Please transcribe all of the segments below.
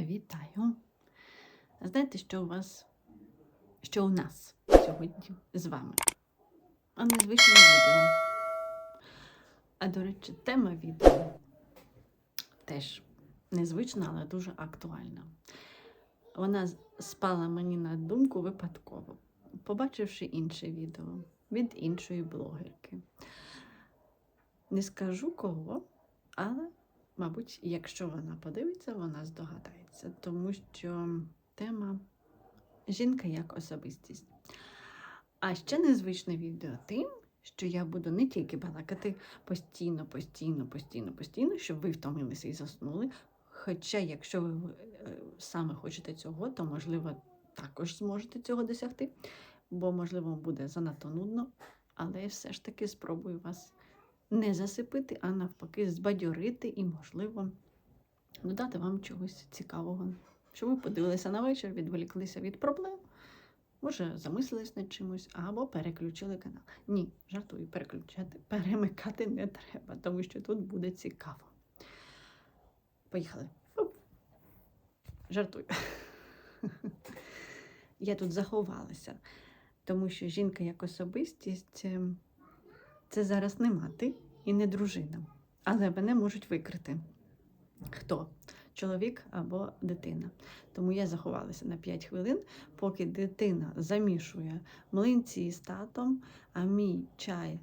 Вітаю! Знаєте, що у вас, що у нас сьогодні з вами? А незвичне відео. А до речі, тема відео теж незвична, але дуже актуальна. Вона спала мені на думку випадково, побачивши інше відео від іншої блогерки. Не скажу кого, але Мабуть, якщо вона подивиться, вона здогадається, тому що тема жінка як особистість. А ще незвичне відео тим, що я буду не тільки балакати постійно, постійно, постійно, постійно, щоб ви втомилися і заснули. Хоча, якщо ви е, саме хочете цього, то можливо також зможете цього досягти, бо, можливо, буде занадто нудно, але все ж таки спробую вас не засипити, а навпаки, збадьорити і, можливо, додати вам чогось цікавого. Щоб ви подивилися на вечір, відволіклися від проблем, може, замислились над чимось або переключили канал. Ні, жартую, переключати, перемикати не треба, тому що тут буде цікаво. Поїхали. Фу. Жартую. Я тут заховалася, тому що жінка як особистість. Це зараз не мати і не дружина, але мене можуть викрити. Хто? Чоловік або дитина. Тому я заховалася на 5 хвилин, поки дитина замішує млинці з татом, а мій чай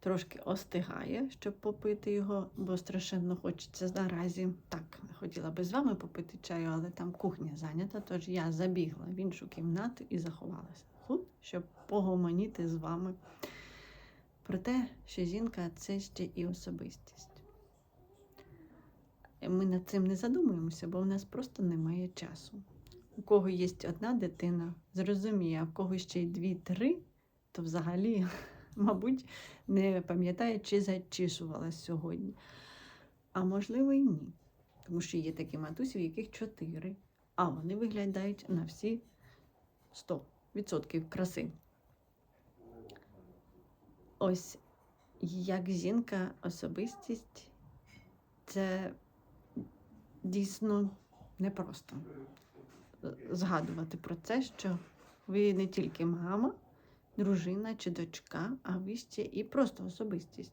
трошки остигає, щоб попити його, бо страшенно хочеться наразі. Так, хотіла би з вами попити чаю, але там кухня зайнята, тож я забігла в іншу кімнату і заховалася тут, щоб погомоніти з вами про те, що жінка це ще і особистість. Ми над цим не задумуємося, бо в нас просто немає часу. У кого є одна дитина, зрозуміє, а в кого ще й дві-три, то взагалі, мабуть, не пам'ятає, чи зачісувалась сьогодні. А можливо, і ні. Тому що є такі матусі, у яких чотири, а вони виглядають на всі 100% краси. Ось як жінка особистість, це дійсно непросто згадувати про це, що ви не тільки мама, дружина чи дочка, а ви ще і просто особистість.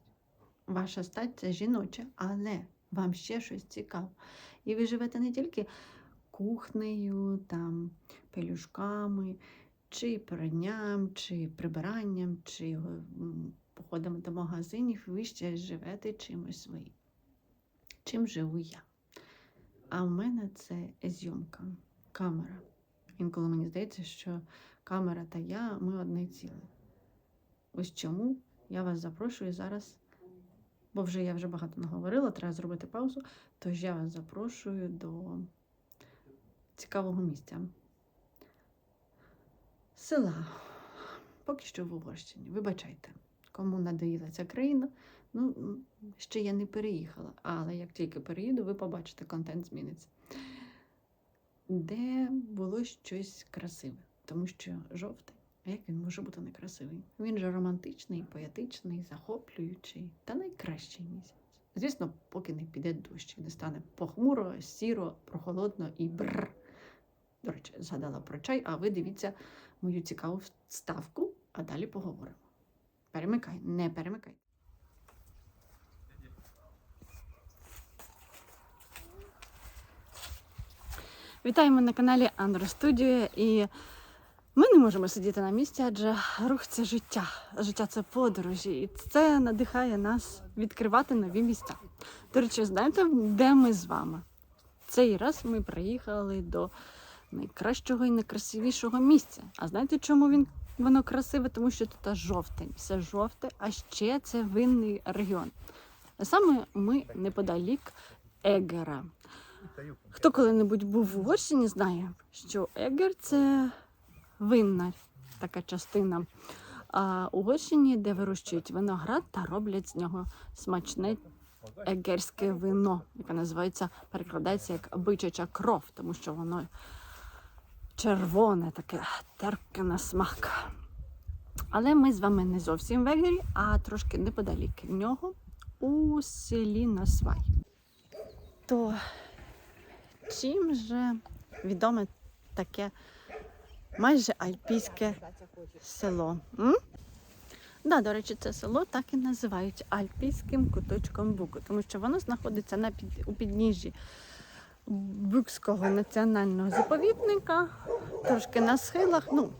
Ваша стать це жіноча, але вам ще щось цікаве. І ви живете не тільки кухнею, там, пелюшками, чи пранням, чи прибиранням, чи походами до магазинів, ви ще живете чимось своїм. Чим живу я? А в мене це зйомка, камера. Інколи мені здається, що камера та я ми одне ціле. Ось чому я вас запрошую зараз, бо вже я вже багато наговорила, треба зробити паузу. Тож я вас запрошую до цікавого місця. Села. Поки що в Угорщині. Вибачайте, кому надоїла ця країна. Ну, ще я не переїхала, але як тільки переїду, ви побачите, контент зміниться. Де було щось красиве, тому що жовтий, а як він може бути некрасивий? Він же романтичний, поетичний, захоплюючий та найкращий місяць. Звісно, поки не піде дощ, не стане похмуро, сіро, прохолодно і бррр. До речі, згадала про чай, а ви дивіться мою цікаву ставку, а далі поговоримо. Перемикай, не перемикай. Вітаємо на каналі Андро Студіо. І ми не можемо сидіти на місці, адже рух це життя. Життя це подорожі, і це надихає нас відкривати нові місця. До речі, знаєте, де ми з вами? Цей раз ми приїхали до найкращого і найкрасивішого місця. А знаєте, чому він воно красиве? Тому що тут жовтень, все жовте, а ще це винний регіон. Саме ми неподалік Егера. Хто коли-небудь був в Угорщині, знає, що Егер це винна така частина а, Угорщині, де вирощують виноград та роблять з нього смачне егерське вино, яке називається, перекладається як бичача кров, тому що воно червоне, таке терпке на смак. Але ми з вами не зовсім в Егері, а трошки неподалік від нього у селі Насвай. То чим же відоме таке майже альпійське село? М? Да, до речі, це село так і називають Альпійським куточком Буку, тому що воно знаходиться на під, у підніжжі Букського національного заповідника, трошки на схилах. Ну,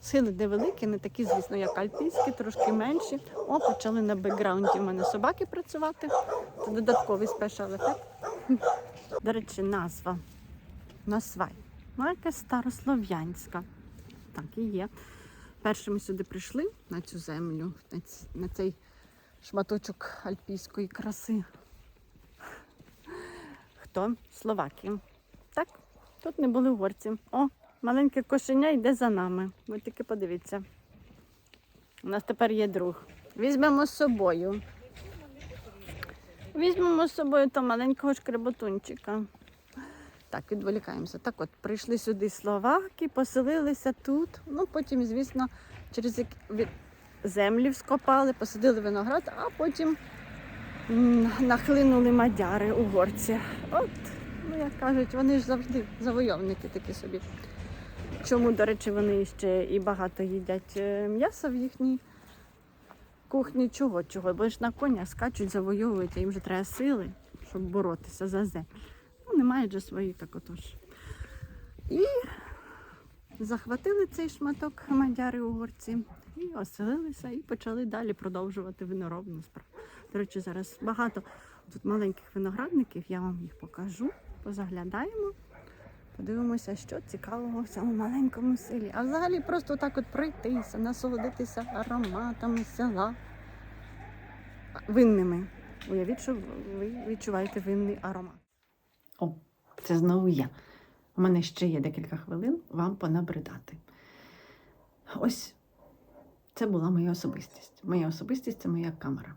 схили де великі, не такі, звісно, як альпійські, трошки менші. О, почали на бекграунді в мене собаки працювати. Це додатковий спешал ефект. До речі, назва Насвай. Ну, якась старослов'янська. Так і є. Перші ми сюди прийшли на цю землю, на цей шматочок альпійської краси. Хто? Словаки. Так, тут не були угорці. О, маленьке кошеня йде за нами. Ви тільки подивіться. У нас тепер є друг. Візьмемо з собою. Візьмемо з собою того маленького шкреботунчика. Так, відволікаємося. Так от, прийшли сюди словаки, поселилися тут. Ну, потім, звісно, через землі вскопали, посадили виноград, а потім нахлинули мадяри, угорці. От, ну як кажуть, вони ж завжди завойовники такі собі. Чому, до речі, вони ще і багато їдять е, м'яса в їхній кухні, чого, чого, бо ж на конях скачуть, завойовують, а їм вже треба сили, щоб боротися за землю. Ну, немає вже свої, так отож. І захватили цей шматок мадяри угорці і оселилися, і почали далі продовжувати виноробну справу. До речі, зараз багато тут маленьких виноградників, я вам їх покажу, позаглядаємо. Подивимося, що цікавого в цьому маленькому селі. А взагалі просто так от пройтися, насолодитися ароматами села. Винними. Уявіть, що ви відчуваєте винний аромат. О, це знову я. У мене ще є декілька хвилин вам понабридати. Ось це була моя особистість. Моя особистість це моя камера.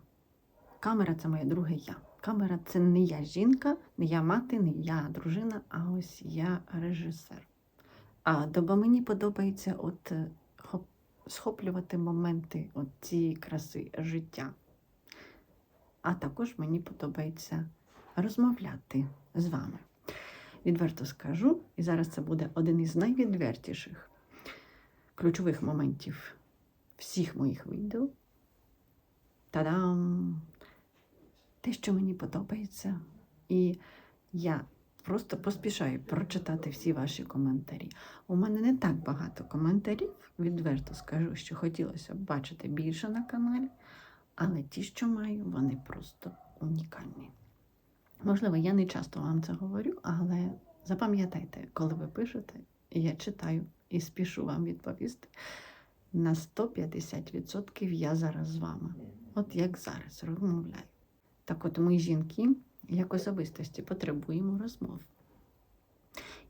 Камера це моє друге я. Камера це не я жінка, не я мати, не я дружина, а ось я режисер. А бо мені подобається от е, хоп- схоплювати моменти от цієї краси життя. А також мені подобається розмовляти з вами. Відверто скажу, і зараз це буде один із найвідвертіших ключових моментів всіх моїх відео. Та-дам! Те, що мені подобається, і я просто поспішаю прочитати всі ваші коментарі. У мене не так багато коментарів, відверто скажу, що хотілося б бачити більше на каналі, але ті, що маю, вони просто унікальні. Можливо, я не часто вам це говорю, але запам'ятайте, коли ви пишете, я читаю і спішу вам відповісти. На 150% я зараз з вами. От як зараз розмовляю. Так от ми, жінки, як особистості, потребуємо розмов.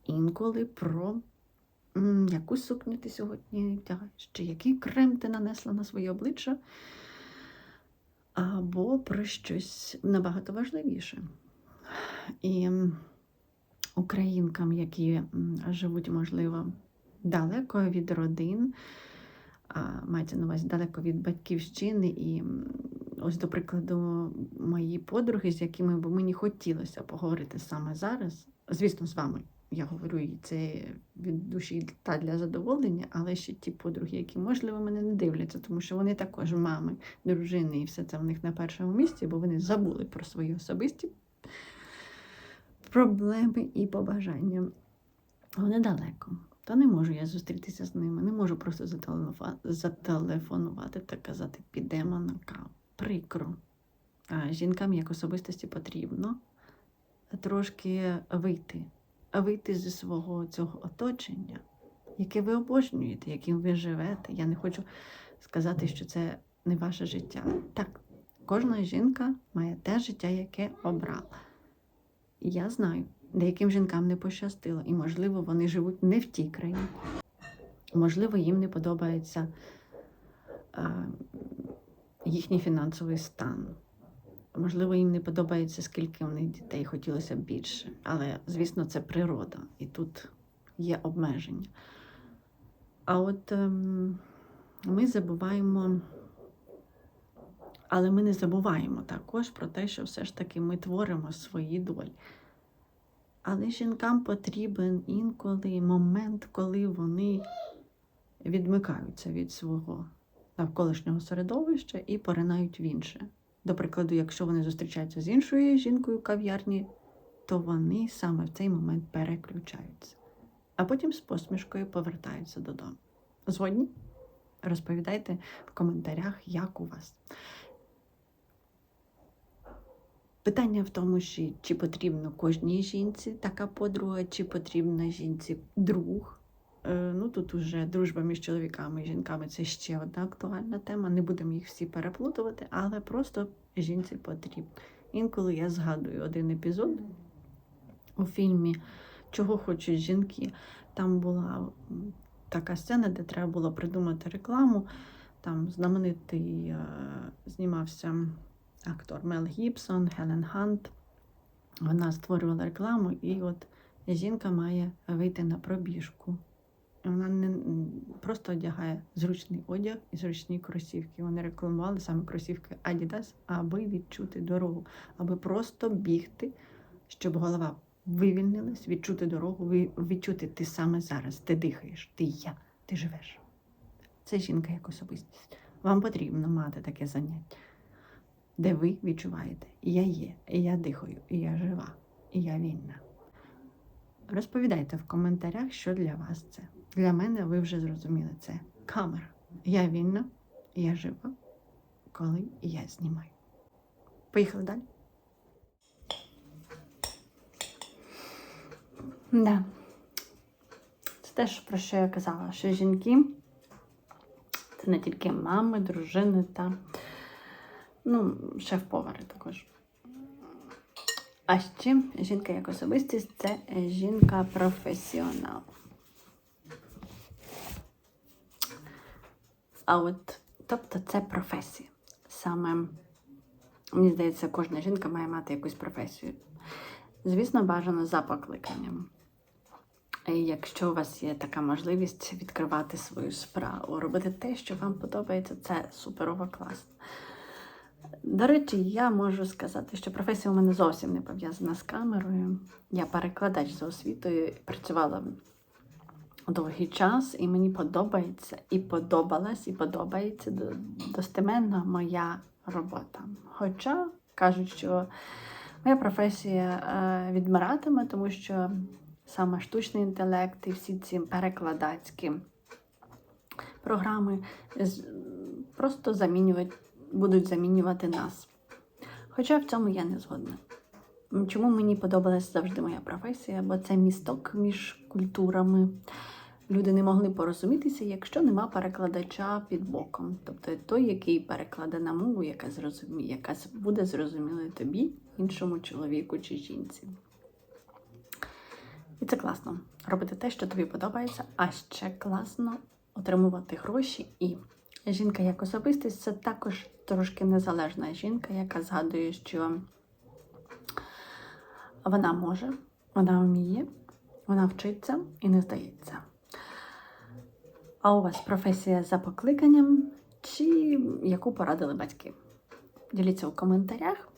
Інколи про яку сукню ти сьогодні вдягаєш, чи який крем ти нанесла на своє обличчя, або про щось набагато важливіше. І українкам, які живуть, можливо, далеко від родин, мається на увазі далеко від батьківщини. І ось, до прикладу, мої подруги, з якими б мені хотілося поговорити саме зараз. Звісно, з вами я говорю, і це від душі та для задоволення, але ще ті подруги, які, можливо, мене не дивляться, тому що вони також мами, дружини, і все це в них на першому місці, бо вони забули про свої особисті проблеми і побажання. Вони далеко. Та не можу я зустрітися з ними, не можу просто зателефонувати та казати, підемо на каву. Прикро. А жінкам як особистості потрібно трошки вийти, вийти зі свого цього оточення, яке ви обожнюєте, яким ви живете. Я не хочу сказати, що це не ваше життя. Так, кожна жінка має те життя, яке обрала. І я знаю, деяким жінкам не пощастило, і, можливо, вони живуть не в тій країні. Можливо, їм не подобається а, їхній фінансовий стан. Можливо, їм не подобається, скільки в них дітей, хотілося б більше. Але, звісно, це природа, і тут є обмеження. А от ем, ми забуваємо, але ми не забуваємо також про те, що все ж таки ми творимо свої долі. Але жінкам потрібен інколи момент, коли вони відмикаються від свого навколишнього середовища і поринають в інше. До прикладу, якщо вони зустрічаються з іншою жінкою в кав'ярні, то вони саме в цей момент переключаються, а потім з посмішкою повертаються додому. Згодні? Розповідайте в коментарях, як у вас. Питання в тому, чи потрібно кожній жінці така подруга, чи потрібна жінці друг. Е, Ну тут уже дружба між чоловіками і жінками це ще одна актуальна тема. Не будемо їх всі переплутувати, але просто жінці потрібно. Інколи я згадую один епізод у фільмі Чого хочуть жінки. Там була така сцена, де треба було придумати рекламу. Там знаменитий е, знімався актор Мел Гібсон, Хелен Хант. Вона створювала рекламу, і от жінка має вийти на пробіжку. Вона не просто одягає зручний одяг і зручні кросівки. Вони рекламували саме кросівки Adidas, аби відчути дорогу, аби просто бігти, щоб голова вивільнилась, відчути дорогу, відчути ти саме зараз, ти дихаєш, ти я, ти живеш. Це жінка як особистість. Вам потрібно мати таке заняття, де ви відчуваєте, я є, і я дихаю, і я жива, і я вільна. Розповідайте в коментарях, що для вас це. Для мене ви вже зрозуміли це. Камера. Я вільна, я жива, коли я знімаю. Поїхали далі. Да. Це теж про що я казала, що жінки це не тільки мами, дружини та ну, шеф-повари також. А ще жінка як особистість це жінка-професіонал. А от, тобто це професія. Саме, мені здається, кожна жінка має мати якусь професію. Звісно, бажано за покликанням. І Якщо у вас є така можливість відкривати свою справу, робити те, що вам подобається, це суперово класно. До речі, я можу сказати, що професія у мене зовсім не пов'язана з камерою. Я перекладач за освітою, працювала довгий час, і мені подобається, і подобалась, і подобається до- достеменно моя робота. Хоча кажуть, що моя професія е, відмиратиме, тому що саме штучний інтелект і всі ці перекладацькі програми просто замінювати, будуть замінювати нас. Хоча в цьому я не згодна. Чому мені подобалася завжди моя професія? Бо це місток між культурами. Люди не могли порозумітися, якщо нема перекладача під боком. Тобто той, який перекладе на мову, яка зрозуміє, яка буде зрозумілою тобі, іншому чоловіку чи жінці. І це класно. Робити те, що тобі подобається, а ще класно отримувати гроші. І жінка як особистість це також трошки незалежна жінка, яка згадує, що вона може, вона вміє, вона вчиться і не здається. А у вас професія за покликанням, чи яку порадили батьки? Діліться у коментарях.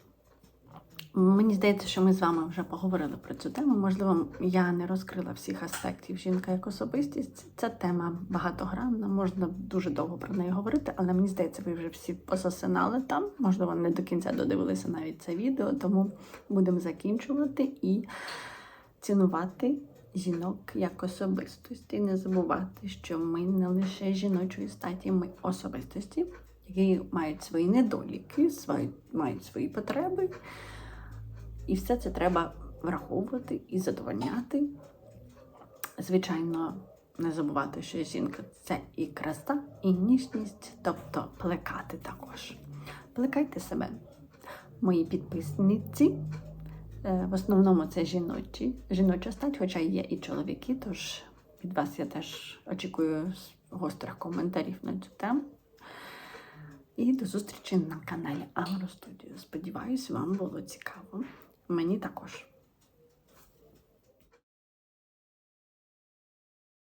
Мені здається, що ми з вами вже поговорили про цю тему. Можливо, я не розкрила всіх аспектів жінка як особистість. Ця тема багатогранна, можна дуже довго про неї говорити, але мені здається, ви вже всі пососинали там. Можливо, не до кінця додивилися навіть це відео, тому будемо закінчувати і цінувати жінок як особистості. І не забувати, що ми не лише жіночої статі, ми особистості, які мають свої недоліки, свої, мають свої потреби. І все це треба враховувати і задовольняти. Звичайно, не забувати, що жінка це і краса, і ніжність, тобто плекати також. Плекайте себе, мої підписниці. Е, В основному це жіночі, жіноча стать, хоча є і чоловіки, тож від вас я теж очікую гострих коментарів на цю тему. І до зустрічі на каналі Агростудіо. Сподіваюсь, вам було цікаво. Мені також.